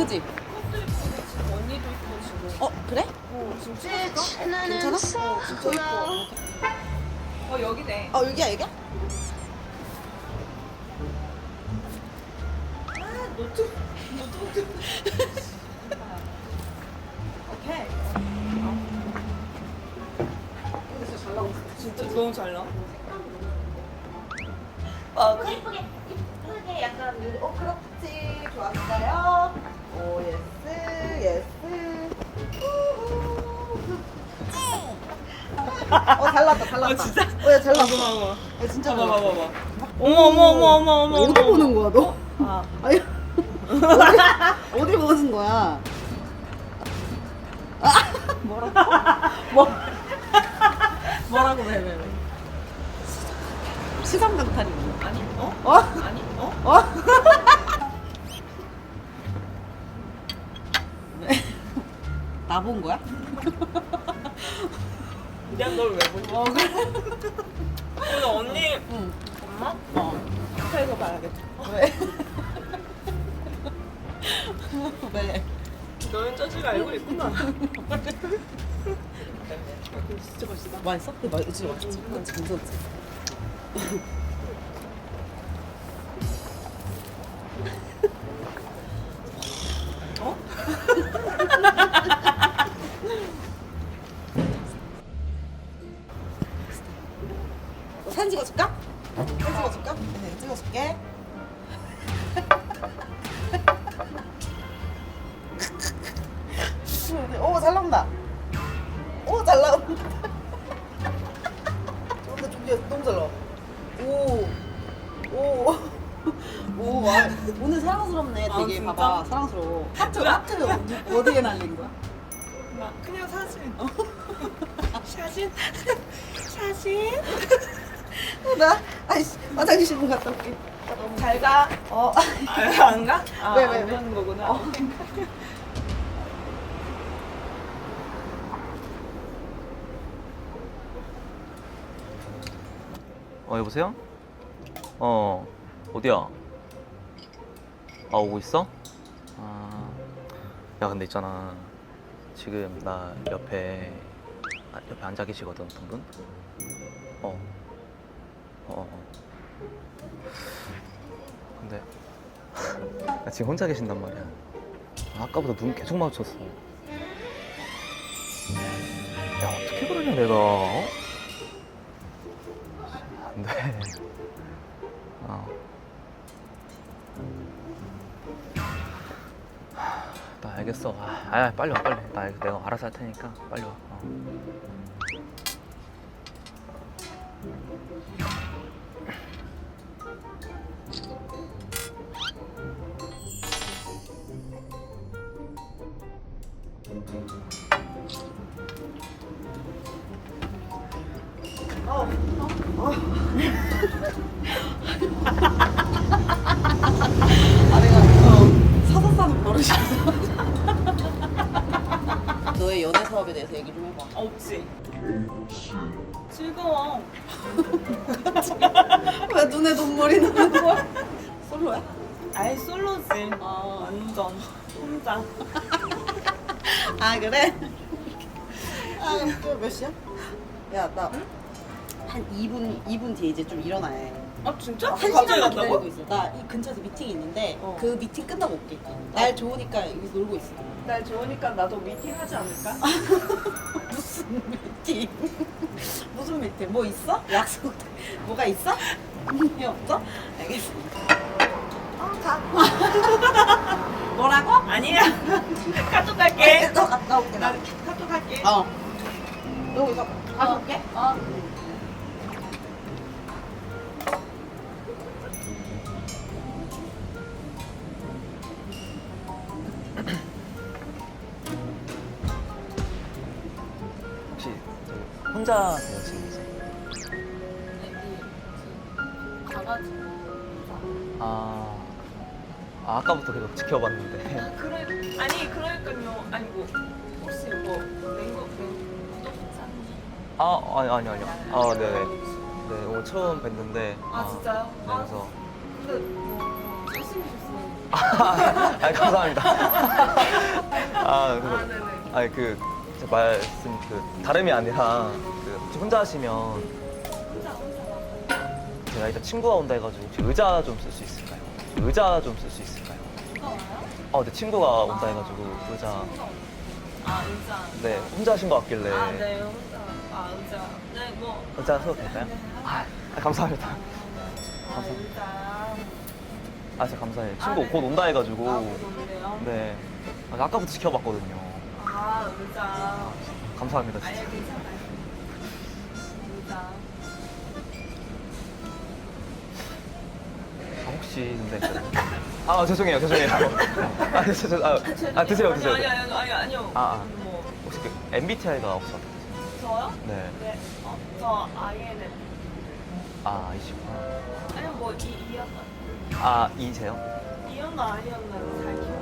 그지? 언니도 있고 지금. 어 그래? 어 진짜 괜찮아? 진짜 이뻐. 어 여기네. 어 여기야 여기야? 아 노트 노트. 오케이. 진짜 잘 나오고 진짜 너무 잘 나와. 어 예쁘게 예쁘게 약간 어 그렇지 좋았어요 오 예스 예스 어잘 나왔다 잘 나왔다 어, 진짜? 어잘 나왔어 봐봐 야, 진짜 봐봐 잘 봐봐 봐봐. 어머 어머 어머 어머 어머. 어디 어머. 보는 거야 너? 아. 아니 어디, 어디 보는 거야? 뭐라고? 뭐? 뭐라고 왜 왜? 시선 강탈이 아니 어? 어? 어? 나 본 거야? 그냥 널왜 보지? 어? 근데 언니 응. 엄마? 어. 앞에서 봐야겠다. 왜? 왜? 너는 짜지가 알고 있구나. 진짜 맛있다. 맛있어? 그 맛, 진짜 맛있지. 그치, 괜찮지. 사랑스럽네. 아, 되게 진짜? 봐봐, 사랑스러워. 하트, 하트 어디- 어디에 날린 거야? 막 그냥 사진. 사진? 사진? 어, 나, 아이씨, 화장실 좀 갔다 올게. 잘 가. 어, 아, 안 가? 아, 왜, 왜, 안 왜? 가는 거구나. 어. 어 여보세요? 어 어디야? 아 오고 있어? 아, 야 근데 있잖아 지금 나 옆에 아, 옆에 앉아 계시거든 어떤 분? 어. 어. 어. 근데 나 지금 혼자 계신단 말이야. 아까보다 눈 계속 마주쳤어. 야 어떻게 그러냐 내가? 어? 안 돼. 알겠어. 아, 아, 빨리 와, 빨리. 나 알- 내가 알아서 할 테니까 빨리 와. 어. 아, 내가 어, 사서 싸는 버릇이 있어. 너의 연애 사업에 대해서 얘기 좀 해봐. 없지. 즐거워. 왜 눈에 눈물이 나는 거야? 솔로야? 아예 솔로지. 아. 완전 혼자. 아 그래? 아, 몇 시야? 야, 나 한 2분 2분 뒤에 이제 좀 일어나야 해. 아 진짜? 한 갑자기 시간만 기다리고 간다고? 있어. 나 이 근처에서 미팅이 있는데 어. 그 미팅 끝나고 올게. 날 좋으니까 여기서 놀고 있어. 날 좋으니까 나도 미팅 하지 않을까? 무슨 미팅? 무슨 미팅? 뭐 있어? 약속 뭐가 있어? 이 없어? 알겠습니다. 어, 가. 뭐라고? 아니야. 카톡 갈게. 너 갔다 올게. 나 나. 카톡 갈게. 어. 여기서 가져올게. 어. 혼자 계세요 지금 이제? 가가지고. 아, 아 아까부터 계속 지켜봤는데. 아 그래. 아니 그러니까요. 아니 뭐 혹시 뭐 맹고 구독 괜찮은지. 아 아니 아니 아니요. 아 네네. 네 오늘 처음 뵀는데. 아 진짜요? 네, 아 그래서 근데 뭐 있으면 아 감사합니다. 아, 아, 그, 네네. 아니 그 제가 말씀 그 다름이 아니라 그 혹시 혼자 하시면 혼자 혼자 제가 일단 친구가 온다 해가지고 혹시 의자 좀 쓸 수 있을까요? 의자 좀 쓸 수 있을까요? 어, 네 친구가 온다 해가지고 의자. 아 의자. 네, 혼자 하신 것 같길래. 아네 혼자. 아 의자. 네 뭐 의자 써도 될까요? 아, 아, 감사합니다. 아, 의자. 아, 진짜 감사해요. 친구 아, 네. 곧 온다 해가지고. 아 그런데요? 네. 아, 아까부터 지켜봤거든요. 아 의자. 감사합니다, 아니 진짜. 괜찮아요. 의자. 아, 혹시 근데 그- 아 죄송해요 죄송해요 아, 죄송, 아, 아 드세요 드세요 아니 아니 아니 아니요. 아, 아. 뭐 혹시 그 MBTI가 되세요? 저요? 네. 네. 어, 저 INF. 아 이시구나 아니요 뭐 이, 이었나? 아 이세요? 이었나 아니었나 잘 기억해요.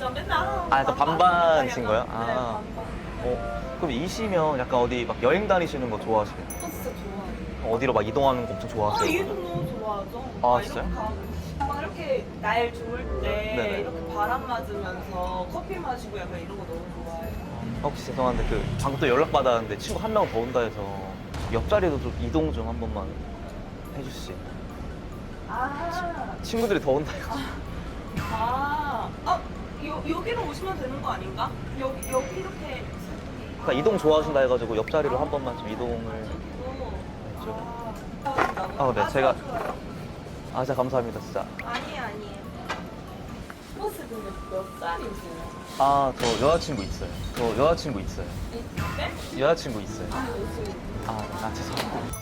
진짜 맨날 아, 약간 반반이신 거예요? 네, 아. 반반. 어 그럼 이시면 약간 어디 막 여행 다니시는 거 좋아하시겠네요 어, 진짜 좋아해요. 어디로 막 이동하는 거 엄청 아, 좋아하세요? 이게 너무 좋아하죠. 아, 막 진짜요? 이렇게 가고 막 이렇게 날 좋을 때 네네. 이렇게 바람 맞으면서 커피 마시고 약간 이런 거 너무 좋아해요. 아, 혹시 죄송한데 그 방금 또 연락 받았는데 친구 한 명 더 온다 해서 옆자리도 좀 이동 좀 한 번만 해주시 아, 친구들이 더 온다 해서 아, 아, 여, 여기로 오시면 되는 거 아닌가? 여기 여기 이렇게. 그러니까 이동 좋아하신다 해가지고 옆자리로 한 번만 좀 이동을. 아, 아, 네, 제가- 좋아요. 아 진짜 감사합니다 진짜 아니 아니에요. 버스 근데 몇 살이세요? 아 저 여자친구 있어요 저 여자친구 있어요 네? 여자친구 있어요 아. 아, 아 죄송합니다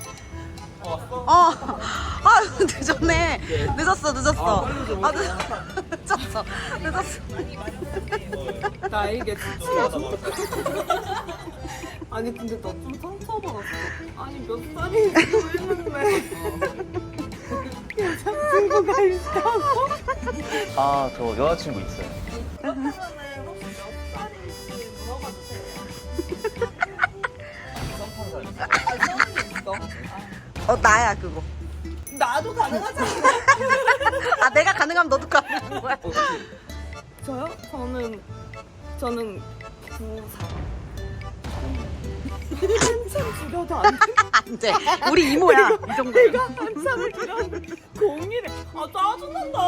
어, 아 늦었네. 늦었어, 늦었어. 아, 늦- 늦었어, 늦었어. 나에게 지치야죠. 아니 근데 나 좀 상처받았어. 아니 몇 살이고 했는데 여자친구가 있다고? 아 저 여자친구 있어요 살인지? 아. 어, 나야, 그거. 나도 가능하잖아. 아, 내가 가능하면 너도 가능한 거야. 저요? 저는 저는 94. 한참 줄여도 안 돼. 안 돼. 우리 이모야. 이 정도. 내가 한참을 줄였는데 공일에 아 짜증난다.